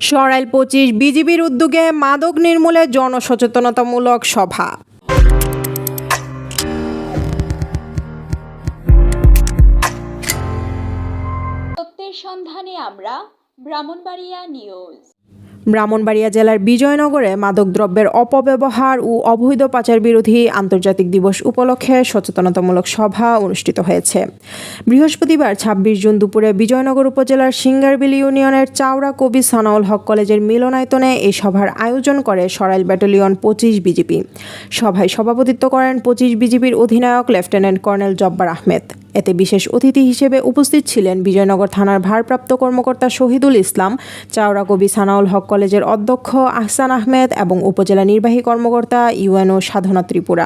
সরাইল পঁচিশ বিজিবির উদ্যোগে মাদক নির্মূলে জনসচেতনতামূলক সভা। সন্ধানে আমরা ব্রাহ্মণবাড়িয়া নিউজ। ব্রাহ্মণবাড়িয়া জেলার বিজয়নগরে মাদকদ্রব্যের অপব্যবহার ও অবৈধ পাচার বিরোধী আন্তর্জাতিক দিবস উপলক্ষে সচেতনতামূলক সভা অনুষ্ঠিত হয়েছে। বৃহস্পতিবার ছাব্বিশ জুন দুপুরে বিজয়নগর উপজেলার সিঙ্গারবিল ইউনিয়নের চাওড়া কবি সানাউল হক কলেজের মিলনায়তনে এই সভার আয়োজন করে সরাইল ব্যাটালিয়ন পঁচিশ বিজিপি সভায় সভাপতিত্ব করেন পঁচিশ বিজিবির অধিনায়ক লেফটেন্যান্ট কর্নেল জব্বার আহমেদ। এতে বিশেষ অতিথি হিসেবে উপস্থিত ছিলেন বিজয়নগর থানার ভারপ্রাপ্ত কর্মকর্তা শহীদুল ইসলাম, চাওড়া কবি সানাউল হক কলেজের অধ্যক্ষ আহসান আহমেদ এবং উপজেলা নির্বাহী কর্মকর্তা ইউএনও সাধনা ত্রিপুরা।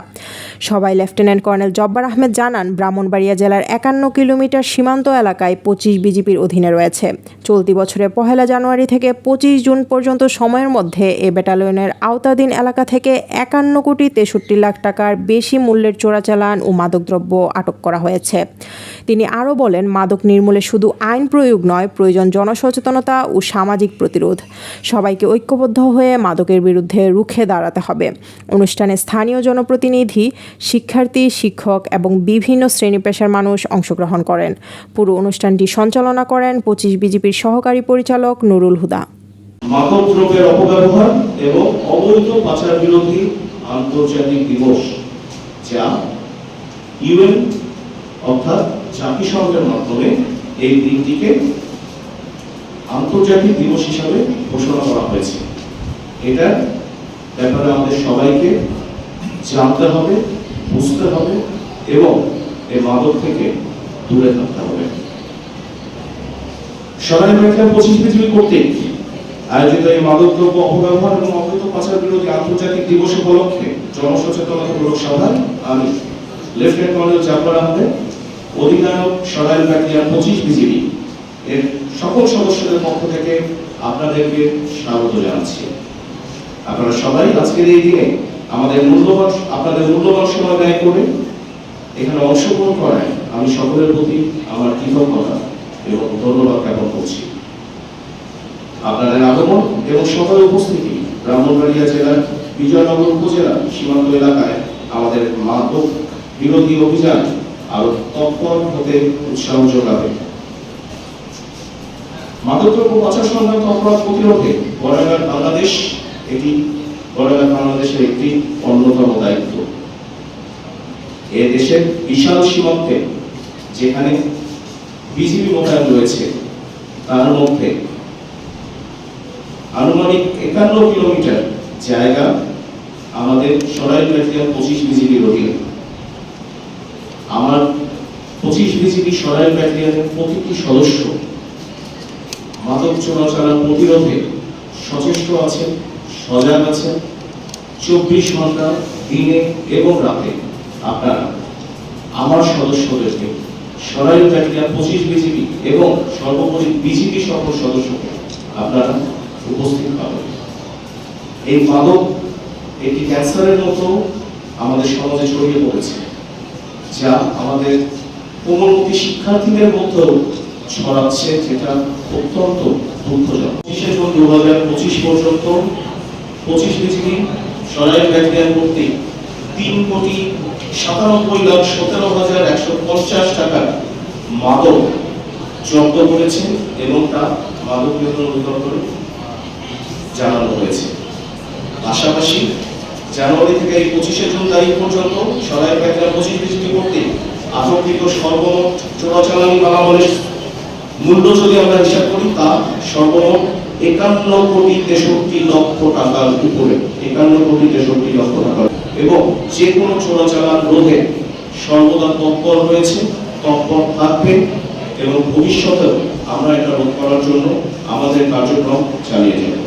সবাই লেফটেন্যান্ট কর্নেল জব্বার আহমেদ জানান, ব্রাহ্মণবাড়িয়া জেলার একান্ন কিলোমিটার সীমান্ত এলাকায় পঁচিশ বিজিপির অধীনে রয়েছে। চলতি বছরের পহেলা জানুয়ারি থেকে পঁচিশ জুন পর্যন্ত সময়ের মধ্যে এ ব্যাটালিয়নের আওতাধীন এলাকা থেকে একান্ন কোটি তেষট্টি লাখ টাকার বেশি মূল্যের চোরাচালান ও মাদকদ্রব্য আটক করা হয়েছে। তিনি আরও বলেন, মাদক নির্মূলে শুধু আইন প্রয়োগ নয়, প্রয়োজন জনসচেতনতা ও সামাজিক প্রতিরোধ। সবাইকে ঐক্যবদ্ধ হয়ে মাদকের বিরুদ্ধে রুখে দাঁড়াতে হবে। অনুষ্ঠানে স্থানীয় জনপ্রতিনিধি, শিক্ষার্থী, শিক্ষক এবং বিভিন্ন শ্রেণি পেশার মানুষ অংশগ্রহণ করেন। পুরো অনুষ্ঠানটি সঞ্চালনা করেন পঁচিশ বিজেপির সহকারী পরিচালক নুরুল হুদা। মাদক দ্রব্যের অপব্যবহার এবং অবৈধ পাচার বিরোধী আন্তর্জাতিক দিবস, যা ইউএন অর্থাৎ জাতিসংঘের মাধ্যমে এই দিনটিকে আন্তর্জাতিক দিবস হিসাবে ঘোষণা করা হয়েছে। এটা ব্যাপারে আমাদের সবাইকে জানতে হবে, বুঝতে হবে এবং এই মাদক থেকে দূরে থাকতে হবে। সরাই মেঘলা পঁচিশ পৃথিবী কর্তৃক আয়োজিত এই মাদকদ্রব্য অপব্যবহার এবং অবৈধ পাচার বিরোধী আন্তর্জাতিক দিবস উপলক্ষে জনসচেতনতামূলক সভায় আমি লেফটেন্যান্ট কর্নেল জাফর আহমেদ অধিনায়ক সরাইল ব্যাটালিয়ান পঁচিশ বিজিবি এর সকল সদস্যদের পক্ষ থেকে আপনাদেরকে স্বাগত জানাচ্ছি। আপনারা সবাই আজকের এই দিনে আমাদের মূল্যবান আপনাদের মূল্যবান সময় ব্যয় করে এখানে অংশগ্রহণ করায় আমি সকলের প্রতি আমার কৃতজ্ঞতা এবং ধন্যবাদ জ্ঞাপন করছি। আপনাদের আগমন এবং সকালে উপস্থিতি ব্রাহ্মণবাড়িয়া জেলার বিজয়নগর উপজেলা সীমান্ত এলাকায় আমাদের মাদক বিরোধী অভিযান আরও তৎপর হতে উৎসাহ যোগাবে। মাদকদ্রব্য পাচার সংক্রান্ত অপরাধ প্রতিরোধে বড়াঘাট বাংলাদেশ এটি বড়াঘাট বাংলাদেশের একটি অন্যতম দায়িত্ব। এ দেশের বিশাল সীমান্তে যেখানে বিজিবি মোতায়েন রয়েছে, তার মধ্যে আনুমানিক একান্ন কিলোমিটার জায়গা আমাদের সরাইল ব্যাটালিয়ন পঁচিশ বিজিবির অধীনে আমার পঁচিশ বিজিবি ব্যাটালিয়নের প্রতিটি সদস্য মাদক চোরাচালান প্রতিরোধে সচেষ্ট আছেন, সজাগ আছেন। চব্বিশ ঘণ্টা, দিনে এবং রাতে আপনারা আমার সদস্যদেরকে সরাইল ব্যাটালিয়ন পঁচিশ বিজিবি এবং সর্বোপরি বিজিবি সকল সদস্যকে আপনারা উপস্থিত পাবেন। এই মাদক একটি ক্যান্সারের মতো আমাদের সমাজে ছড়িয়ে পড়েছে, যা আমাদের কোমলমুখী শিক্ষার্থীদের মধ্যেও ছড়াচ্ছে যেটা অত্যন্ত দুঃখজনক। পঁচিশে জুন দু হাজার পঁচিশ পর্যন্ত পঁচিশ বিজিবি সরাইল ব্যাটালিয়ান কর্তৃক তিন কোটি সাতানব্বই লাখ সতেরো হাজার একশো পঞ্চাশ টাকার মাদক জব্দ করেছে এবং তা মাদক নিয়ন্ত্রণ অধিদপ্তরে জানানো হয়েছে। পাশাপাশি জানুয়ারি থেকে এই পঁচিশে জুন তারিখ পর্যন্ত সরাই ব্যাংকের পঁচিশ বিজিবি কর্তৃক আটককৃত সর্বমোট চোরাচালানি মালামালের মূল্য যদি আমরা হিসাব করি, তা সর্বমোট একান্ন কোটি তেষট্টি লক্ষ টাকার উপরে, একান্ন কোটি তেষট্টি লক্ষ টাকা এবং যে কোনো চোরাচালান রোধে সর্বদা তৎপর রয়েছে, তৎপর থাকবে এবং ভবিষ্যতেও আমরা এটা রোধ করার জন্য আমাদের কার্যক্রম চালিয়ে যাব।